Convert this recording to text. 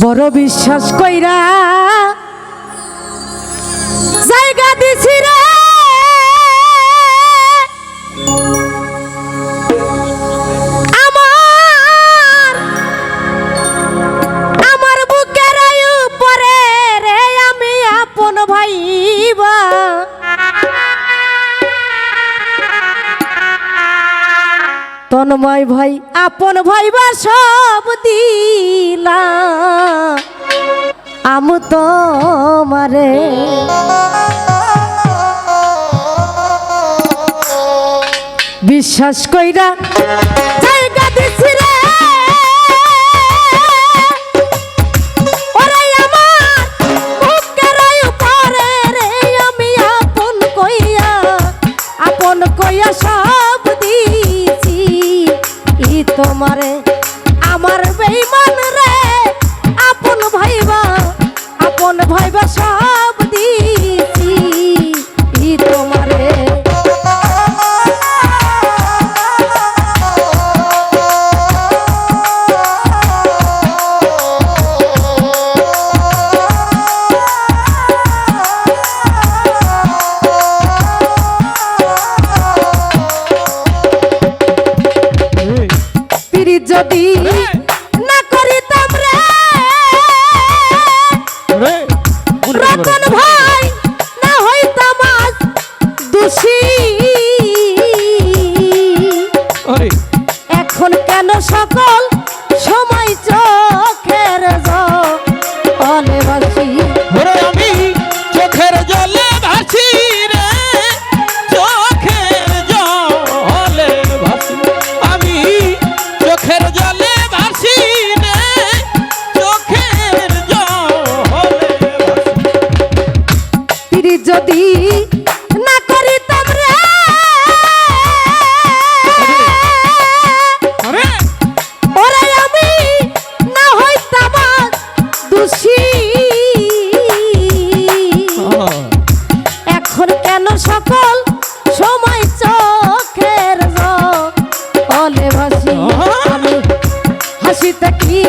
বড় বিশ্বাস কইরা জায়গা দিছি রে। আমার তন্ময় ভাই আপন ভাইবা সব আমু তোমারে। বিশ্বাস কইরা পিরি যদি না করিতাম রে রতন ভাই না হইতাম আজ দোষী। এখন কেন সকল যদি না করিতাম রে ওরে আমি না হইতাম দোষী। এখন কেন সকল সময় চোখের জলে? ভাসি আমি হাসিতে কি